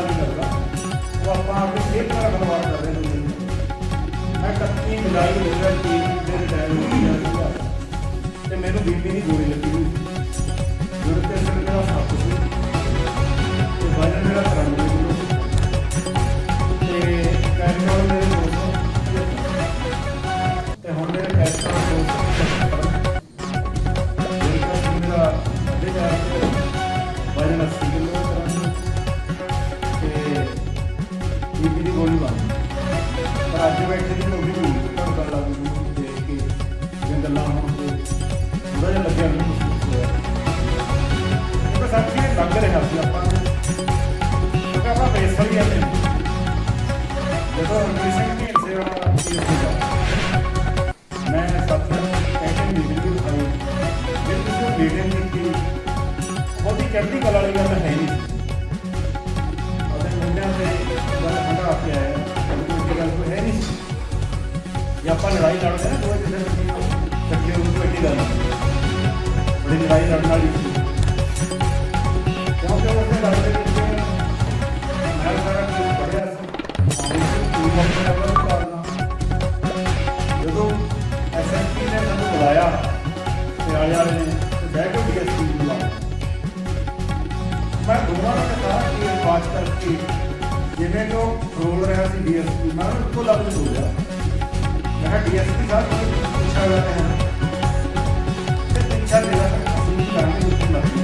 ਗੱਲ ਨਹੀਂ ਕਰਦਾ ਉਹ ਆਪਾਂ ਆਪਣੀ ਸਿਹਤ ਨਾਲ ਖਲਵਾੜ ਕਰ ਰਹੇ ਨੇ। ਮੈਂ ਕੱਤੀ ਮਿਲਾਈ ਹੋ ਗਿਆ ਕਿ ਮੇਰੇ ਟਾਈਮ ਹੋ ਗਿਆ ਤੇ ਮੈਨੂੰ ਬੀਬੀ ਦੀ ਗੋਲੀ ਲੱਗੀ ਹੋਈ। ਜਦੋਂ ਤੇ ਸਿਰ ਮੇਰਾ ਸੀ। ਤੇ ਵਜਨ ਮੇਰਾ 93 ਜੇ ਆਪਾਂ ਲੜਾਈ ਲੜਦੇ ਨਾ ਦੋਵੇਂ ਕਿਸੇ ਨੂੰ ਇਕੱਠੇ ਹੋ ਕੇ ਕੋਈ ਐਡੀ ਗੱਲ ਨਹੀਂ ਬੜੀ ਲੜਾਈ ਲੜਨ ਵਾਲੀ ਸੀ ਕਿਉਂਕਿ ਉਹਦੇ ਲੜਦੇ ਵਿੱਚ ਮੈਂ ਸਾਰਾ ਕੁਝ ਪੜਿਆ ਸੀ ਆਉਂਦੀ ਸੀ ਟੂ ਬੰਦ ਦਾ ਵੀ ਕਰਨਾ ਜਦੋਂ ਐਸਐਸਪੀ ਨੇ ਸਾਨੂੰ ਬੁਲਾਇਆ ਤੇ ਆਲੇ ਵਾਲੇ ਨੇ ਤੇ ਬਹਿ ਕੇ ਡੀਐਸਪੀ ਨੂੰ ਬੁਲਾਇਆ ਮੈਂ ਦੋਵਾਂ ਨੂੰ ਕਿਹਾ ਕਿ ਇਹ ਬਾਤ ਕਰਕੇ ਜਿਵੇਂ ਕਿ ਉਹ ਰੋਲ ਰਿਹਾ ਸੀ ਡੀਐਸਪੀ ਮੈਂ ਉਹਨੂੰ ਇੱਕੋ ਲਫ਼ਜ਼ ਬੋਲਿਆ ਮੈਂ ਕਿਹਾ ਡੀਐਸਪੀ ਸਾਹਿਬ ਨੂੰ ਪੁੱਛਿਆ ਗਿਆ ਹੈ ਤੇ ਪਿੱਛਾ ਦੇ ਦਾ ਅਸੀਂ ਵੀ ਕਰਾਂਗੇ ਉਸ ਨੂੰ ਲੱਗੀ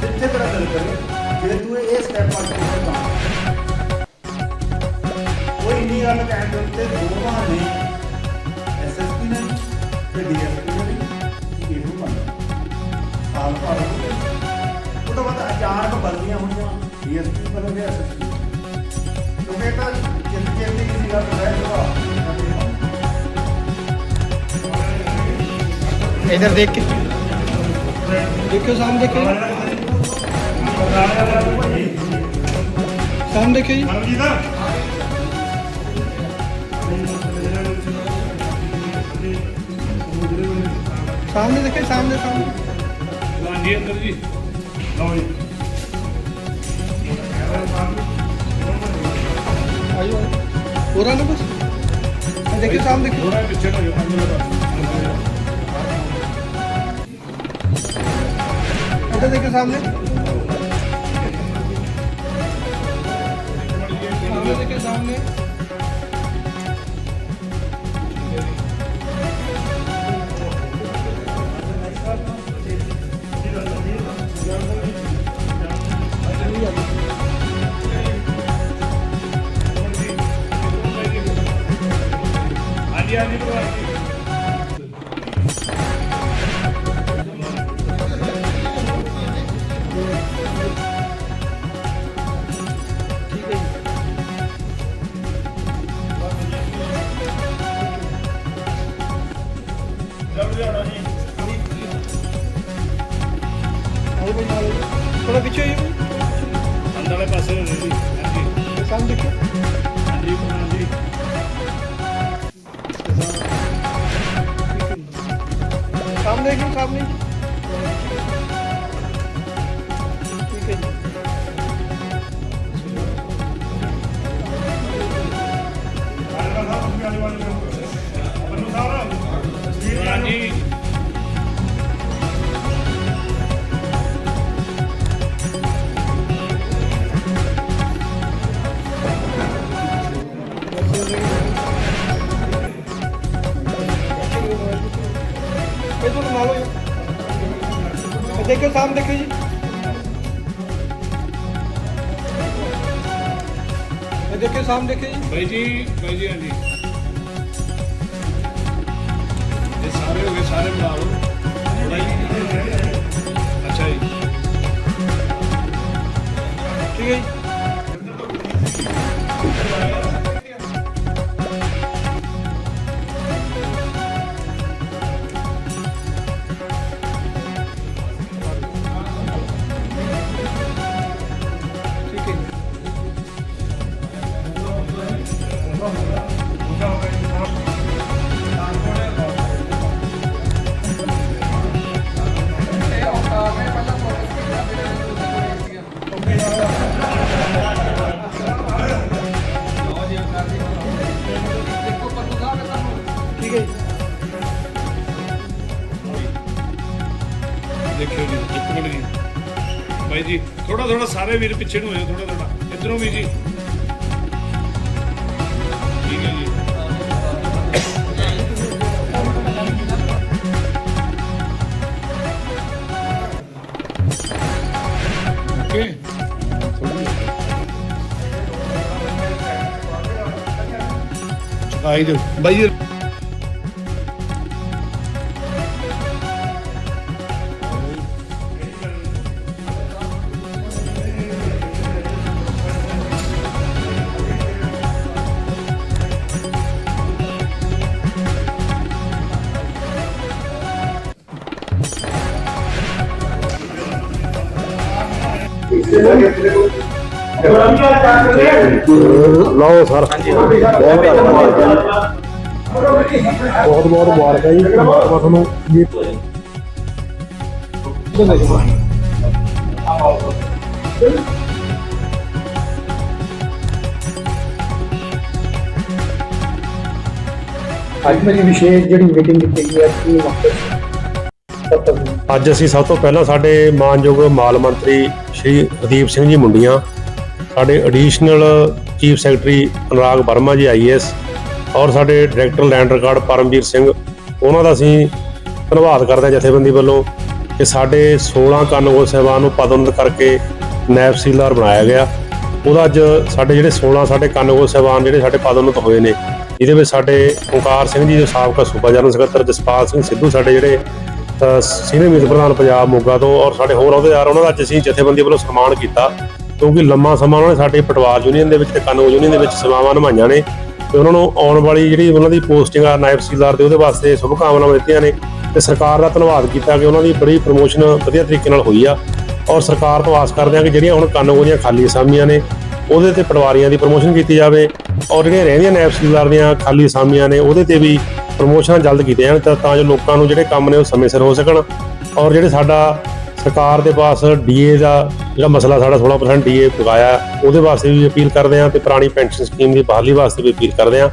ਜਿੱਥੇ ਤੇਰਾ ਦਿਲ ਕਰੇ ਜੇ ਤੂੰ ਇਹ ਸਟੈਪ ਪਾ ਕੇ ਕੰਮ ਕੋਈ ਇੰਨੀ ਗੱਲ ਕਹਿਣ ਦੇ ਉੱਤੇ ਦੋਵਾਂ ਨੇ ਐਸਐਸਪੀ ਨੇ ਤੇ ਡੀਐਸਪੀ ਨੇ ਵੀ ਇਹੋ ਮੰਨਿਆ ਸਾਲ ਭਰ ਹੋ ਗਏ ਉਹ ਤੋਂ ਬਾਅਦ ਅਚਾਨਕ ਬਦਲੀਆਂ ਹੋਈਆਂ ਡੀਐਸਪੀ ਬਦਲ ਗਿਆ ਐਸਐਸਪੀ ਕਿਉਂਕਿ ਇਹ ਤਾਂ ਜਿੰਦ ਜਿੰਦ ਹੀ ਸੀ ਗੱਲ ਰਹਿ इधर देख के देखो सामने देखे सामने देखे सामने देखे सामने सामने अंदर जी आइए पूरा ना बस देखिए सामने देखिए पूरा पीछे का इधर देखियो सामने सामने देखियो सामने দেখুন সামনে ਸਾਹਿਬ ਦੇਖੋ ਜੀ। ਇਹ ਦੇਖੋ ਸਾਹਿਬ ਦੇਖੋ ਜੀ। ਬਾਈ ਜੀ ਬਾਈ ਜੀ ਹਾਂਜੀ। ਇਹ ਸਾਰੇ ਹੋ ਗਏ ਸਾਰੇ ਮਿਲਾ ਲਓ। ਅੱਛਾ ਜੀ। ਠੀਕ ਹੈ ਜੀ। ਥੋੜਾ ਥੋੜਾ ਸਾਰੇ ਵੀਰ ਪਿੱਛੇ ਨੂੰ ਹੋਇਓ ਥੋੜਾ ਥੋੜਾ ਇਧਰੋਂ ਵੀ ਜੀ। ਠੀਕ ਹੈ ਜੀ। ਓਕੇ। ਚੁਕਾਈ ਦਿਓ ਬਾਈ ਲਓ ਸਰ। ਬਹੁਤ ਬਹੁਤ ਬਹੁਤ ਮੁਬਾਰਕ ਹੈ ਜੀ। ਪਰਮਾਤਮਾ ਤੁਹਾਨੂੰ ਜੀ ਅੱਜ ਮੇਰੀ ਵਿਸ਼ੇਸ਼ ਜਿਹੜੀ ਮੀਟਿੰਗ ਕੀਤੀ ਗਈ ਹੈ ਕੀ ਮਕਸਦ ਅੱਜ ਅਸੀਂ ਸਭ ਤੋਂ ਪਹਿਲਾਂ ਸਾਡੇ ਮਾਨਯੋਗ ਮਾਲ ਮੰਤਰੀ ਸ਼੍ਰੀ ਅਦੀਪ ਸਿੰਘ ਜੀ ਮੁੰਡੀਆਂ, ਸਾਡੇ additional chief secretary Anurag Verma ji IAS ਔਰ ਸਾਡੇ director land record Paramjit Singh, ਉਹਨਾਂ ਦਾ ਅਸੀਂ ਧੰਨਵਾਦ ਕਰਦੇ ਹਾਂ ਜਥੇਬੰਦੀ ਵੱਲੋਂ ਕਿ ਸਾਡੇ 16 ਕਾਨੂੰਗੋ ਸਹਿਬਾਨ ਨੂੰ ਪਦਮਨਤ ਕਰਕੇ ਨਾਇਬ ਸੀਲਦਾਰ ਬਣਾਇਆ ਗਿਆ। ਉਹਦਾ ਅੱਜ ਸਾਡੇ ਜਿਹੜੇ 16 ਸਾਡੇ ਕਾਨੂੰਗੋ ਸਹਿਬਾਨ ਜਿਹੜੇ ਸਾਡੇ ਪਦਮਨਤ ਹੋਏ ਨੇ ਇਹਦੇ ਵਿੱਚ ਸਾਡੇ ਓਕਾਰ ਸਿੰਘ ਜੀ ਜੋ ਸਾਬਕਾ ਸੂਬਾ ਜਨਰਲ ਸਕੱਤਰ ਜਸਪਾਲ ਸਿੰਘ ਸਿੱਧੂ ਸਾਡੇ ਜਿਹੜੇ ਸੀਨੀਅਰ ਮੀਤ ਪ੍ਰਧਾਨ ਪੰਜਾਬ ਮੋਗਾ ਤੋਂ ਔਰ ਸਾਡੇ ਹੋਰ ਅਹੁਦੇਦਾਰ, ਉਹਨਾਂ ਦਾ ਅੱਜ ਅਸੀਂ ਜਥੇਬੰਦੀ ਵੱਲੋਂ ਸਨਮਾਨ ਕੀਤਾ। ਕਿਉਂਕਿ ਲੰਮਾ ਸਮਾਂ ਉਹਨਾਂ ਨੇ ਸਾਡੇ ਪਟਵਾਰ ਯੂਨੀਅਨ ਦੇ ਵਿੱਚ ਤੇ ਕਾਨੂੰਨ ਯੂਨੀਅਨ ਦੇ ਵਿੱਚ ਸੇਵਾਵਾਂ ਨਿਭਾਈਆਂ ਨੇ ਤੇ ਉਹਨਾਂ ਨੂੰ ਆਉਣ ਵਾਲੀ ਜਿਹੜੀ ਉਹਨਾਂ ਦੀ ਪੋਸਟਿੰਗ ਆ ਨਾਇਬ ਸੀਲਦਾਰ ਦੇ, ਉਹਦੇ ਵਾਸਤੇ ਸ਼ੁਭ ਕਾਮਨਾਵਾਂ ਦਿੱਤੀਆਂ ਨੇ ਤੇ ਸਰਕਾਰ ਦਾ ਧੰਨਵਾਦ ਕੀਤਾ ਕਿ ਉਹਨਾਂ ਦੀ ਬੜੀ ਪ੍ਰਮੋਸ਼ਨ ਵਧੀਆ ਤਰੀਕੇ ਨਾਲ ਹੋਈ ਆ। ਔਰ ਸਰਕਾਰ ਤੋਂ ਆਸ ਕਰਦੇ ਹਾਂ ਕਿ ਜਿਹੜੀਆਂ ਹੁਣ ਕਾਨੂੰਨ ਦੀਆਂ ਖਾਲੀ ਅਸਾਮੀਆਂ ਨੇ, ਉਹਦੇ ਤੇ ਪਟਵਾਰੀਆਂ ਦੀ ਪ੍ਰਮੋਸ਼ਨ ਕੀਤੀ ਜਾਵੇ। ਔਰ ਜਿਹੜੀਆਂ ਰਹਿੰਦੀਆਂ ਨਾਇਬ ਸੀਲਦਾਰ ਦੀਆਂ ਖਾਲੀ ਅਸਾਮੀਆਂ ਨੇ, ਉਹਦੇ ਤੇ ਵੀ ਪ੍ਰਮੋਸ਼ਨਾਂ ਜਲਦ ਕੀਤੀਆਂ ਜਾਣ ਤਾਂ ਤਾਂ ਜੋ ਲੋਕਾਂ ਨੂੰ ਜਿਹੜੇ ਕੰਮ ਨੇ ਉਹ ਸਮੇਂ ਸਿਰ ਹੋ ਸਕਣ। ਔਰ ਜਿਹੜੇ ਸਾਡਾ ਸਰਕਾਰ ਦੇ ਪਾਸ ਡੀਏ ਦਾ ਜਿਹੜਾ ਮਸਲਾ ਸਾਡਾ 16% ਡੀਏ ਪਗਾਇਆ, ਉਹਦੇ ਵਾਸਤੇ ਵੀ ਅਪੀਲ ਕਰਦੇ ਹਾਂ ਤੇ ਪੁਰਾਣੀ ਪੈਨਸ਼ਨ ਸਕੀਮ ਦੀ ਬਹਾਲੀ ਵਾਸਤੇ ਵੀ ਅਪੀਲ ਕਰਦੇ ਹਾਂ।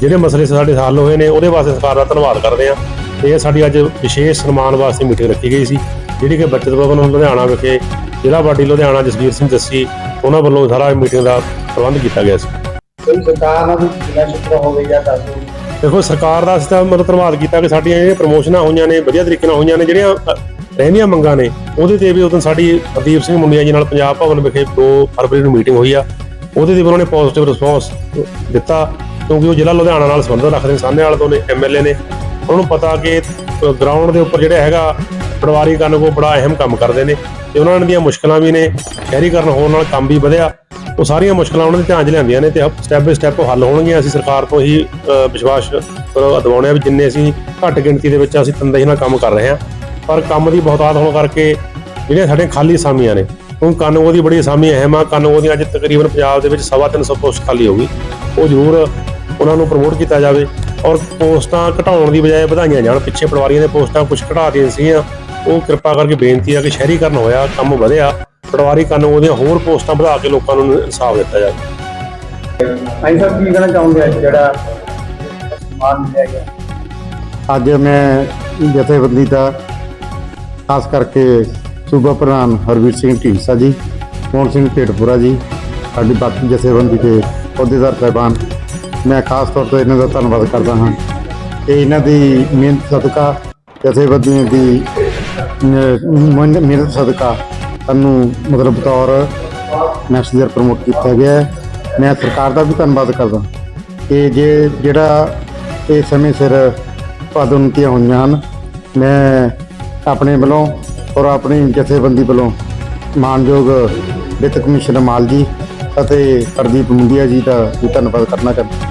ਜਿਹੜੇ ਮਸਲੇ ਸਾਡੇ ਹੱਲ ਹੋਏ ਨੇ, ਉਹਦੇ ਵਾਸਤੇ ਸਰਕਾਰ ਦਾ ਧੰਨਵਾਦ ਕਰਦੇ ਹਾਂ। ਤੇ ਇਹ ਸਾਡੀ ਅੱਜ ਵਿਸ਼ੇਸ਼ ਸਨਮਾਨ ਵਾਸਤੇ ਮੀਟਿੰਗ ਰੱਖੀ ਗਈ ਸੀ, ਜਿਹੜੀ ਕਿ ਬੱਚਤ ਭਵਨ ਲੁਧਿਆਣਾ ਵਿਖੇ ਜ਼ਿਲ੍ਹਾ ਬਾਡੀ ਲੁਧਿਆਣਾ ਜਸਵੀਰ ਸਿੰਘ ਜੱਸੀ, ਉਹਨਾਂ ਵੱਲੋਂ ਸਾਰਾ ਮੀਟਿੰਗ ਦਾ ਪ੍ਰਬੰਧ ਕੀਤਾ ਗਿਆ ਸੀ। ਸਰਕਾਰ ਨਾਲ ਵੀ ਜਿਲਾ ਸ਼ੁਕਰ ਹੋਵੇ ਜਾਂ ਦੱਸੋ ਦੇਖੋ, ਸਰਕਾਰ ਦਾ ਅਸੀਂ ਤਾਂ ਮਤਲਬ ਧੰਨਵਾਦ ਕੀਤਾ ਕਿ ਸਾਡੀਆਂ ਜਿਹੜੀਆਂ ਪ੍ਰਮੋਸ਼ਨਾਂ ਹੋਈਆਂ ਨੇ, ਵਧੀਆ ਤਰੀਕੇ ਨਾਲ ਹੋਈਆਂ ਨੇ, ਜਿਹੜੀਆਂ ਰਹਿੰਦੀਆਂ ਮੰਗਾਂ ਨੇ। ਉਹਦੇ ਤੇ ਵੀ ਉਦੋਂ ਸਾਡੀ ਪ੍ਰਦੀਪ ਸਿੰਘ ਮੁੰਡਿਆ ਜੀ ਨਾਲ ਪੰਜਾਬ ਭਵਨ ਵਿਖੇ 2 ਫਰਵਰੀ ਨੂੰ ਮੀਟਿੰਗ ਹੋਈ ਆ। ਉਹਦੇ ਤੇ ਵੀ ਉਹਨਾਂ ਨੇ ਪੋਜ਼ਿਟਿਵ ਰਿਸਪੌਂਸ ਦਿੱਤਾ, ਕਿਉਂਕਿ ਉਹ ਜ਼ਿਲ੍ਹਾ ਲੁਧਿਆਣਾ ਨਾਲ ਸੰਬੰਧ ਰੱਖਦੇ ਨੇ, ਸਾਹਮਣੇ ਵਾਲੇ ਤੋਂ ਨੇ ਐਮਐਲਏ ਨੇ। ਉਹਨਾਂ ਨੂੰ ਪਤਾ ਕਿ ਗਰਾਊਂਡ ਦੇ ਉੱਪਰ ਜਿਹੜਾ ਹੈਗਾ, ਪਟਵਾਰੀ ਕਰਨ ਕੋ ਬੜਾ ਅਹਿਮ ਕੰਮ ਕਰਦੇ ਨੇ। ਤੇ ਉਹਨਾਂ ਦੀਆਂ ਮੁਸ਼ਕਲਾਂ ਵੀ ਨੇ, ਸ਼ਹਿਰੀਕਰਨ ਹੋਣ ਨਾਲ ਕੰਮ ਵੀ ਵਧਿਆ। ਉਹ ਸਾਰੀਆਂ ਮੁਸ਼ਕਲਾਂ ਉਹਨਾਂ ਦੇ ਧਿਆਨ 'ਚ ਲਿਆਂਦੀਆਂ ਨੇ ਤੇ ਸਟੈਪ ਬਾਈ ਸਟੈਪ ਹੱਲ ਹੋਣਗੀਆਂ। ਅਸੀਂ ਸਰਕਾਰ ਤੋਂ ਹੀ ਵਿਸ਼ਵਾਸ ਅ, ਦਿਵਾਉਂਦੇ ਹਾਂ ਵੀ ਜਿੰਨੇ ਅਸੀਂ ਘੱਟ ਗਿਣਤੀ ਦੇ ਵਿੱਚ ਅਸੀਂ ਤੰਦਾਈ ਨਾਲ ਕੰਮ ਕਰ ਰਹੇ ਹਾਂ। ਪਰ ਕੰਮ ਦੀ ਬਹੁਤਾਤ ਹੋਣ ਕਰਕੇ ਜਿਹੜੀਆਂ ਸਾਡੇ ਖਾਲੀ ਅਸਾਮੀਆਂ ਨੇ ਉਹ ਕਾਨੂੰਗੋ ਦੀ ਬੜੀ ਅਸਾਮੀ ਅਹਿਮ ਆ ਕਾਨੂੰਗੋ ਦੀ ਅੱਜ ਤਕਰੀਬਨ ਪੰਜਾਬ ਦੇ ਵਿੱਚ ਸਵਾ ਤਿੰਨ ਸੌ ਪੋਸਟ ਖਾਲੀ ਹੋ ਗਈ। ਉਹ ਜ਼ਰੂਰ ਉਹਨਾਂ ਨੂੰ ਪ੍ਰਮੋਟ ਕੀਤਾ ਜਾਵੇ ਔਰ ਪੋਸਟਾਂ ਘਟਾਉਣ ਦੀ ਬਜਾਏ ਵਧਾਈਆਂ ਜਾਣ। ਪਿੱਛੇ ਪਟਵਾਰੀਆਂ ਦੇ ਪੋਸਟਾਂ ਕੁਝ ਘਟਾ ਦਿੱਤੀਆਂ ਸੀਗੀਆਂ। ਉਹ ਕਿਰਪਾ ਕਰਕੇ ਬੇਨਤੀ ਆ ਕਿ ਸ਼ਹਿਰੀਕਰਨ ਹੋਇਆ ਕੰਮ ਵਧਿਆ। ਪਟਵਾਰੀ ਕਾਨੂੰਨ ਉਹਦੀਆਂ ਹੋਰ ਪੋਸਟਾਂ ਵਧਾ ਕੇ ਲੋਕਾਂ ਨੂੰ ਇਨਸਾਫ ਦਿੱਤਾ ਜਾਵੇ। ਭਾਈ ਸਾਹਿਬ ਕੀ ਕਹਿਣਾ ਚਾਹੁੰਦੇ ਅੱਜ ਜਿਹੜਾ ਸਨਮਾਨ ਮਿਲਿਆ ਗਿਆ। ਅੱਜ ਮੈਂ ਜਥੇਬੰਦੀ ਦਾ ਖਾਸ ਕਰਕੇ ਸੂਬਾ ਪ੍ਰਧਾਨ ਹਰਵੀਰ ਸਿੰਘ ਢੀਂਡਸਾ ਜੀ ਮੋਹਨ ਸਿੰਘ ਢੇਡਪੁਰਾ ਜੀ ਸਾਡੀ ਬਾਕੀ ਜਥੇਬੰਦੀ ਦੇ ਅਹੁਦੇਦਾਰ ਸਾਹਿਬਾਨ ਮੈਂ ਖਾਸ ਤੌਰ ਤੇ ਇਹਨਾਂ ਦਾ ਧੰਨਵਾਦ ਕਰਦਾ ਹਾਂ। ਕਿ ਇਹਨਾਂ ਦੀ ਮਿਹਨਤ ਸਦਕਾ ਜਥੇਬੰਦੀਆਂ ਦੀ ਮਿਹਨਤ ਸਦਕਾ ਸਾਨੂੰ ਮਤਲਬ ਬਤੌਰ ਮੈਸੇਜਰ ਪ੍ਰਮੋਟ ਕੀਤਾ ਗਿਆ ਹੈ। ਮੈਂ ਸਰਕਾਰ ਦਾ ਵੀ ਧੰਨਵਾਦ ਕਰਦਾ ਕਿ ਜੇ ਜਿਹੜਾ ਇਹ ਸਮੇਂ ਸਿਰ ਪਦੋન્નਤੀਆਂ ਹੋਈਆਂ ਹਨ, ਮੈਂ ਆਪਣੇ ਵੱਲੋਂ ਔਰ ਆਪਣੀ ਜਥੇਬੰਦੀ ਵੱਲੋਂ ਮਾਨਯੋਗ ਵਿੱਤ ਕਮਿਸ਼ਨਰ ਮਾਲ ਜੀ ਅਤੇ ਪ੍ਰਦੀਪ ਮੁੰਡੀਆ ਜੀ ਦਾ ਵੀ ਧੰਨਵਾਦ ਕਰਨਾ ਚਾਹੁੰਦਾ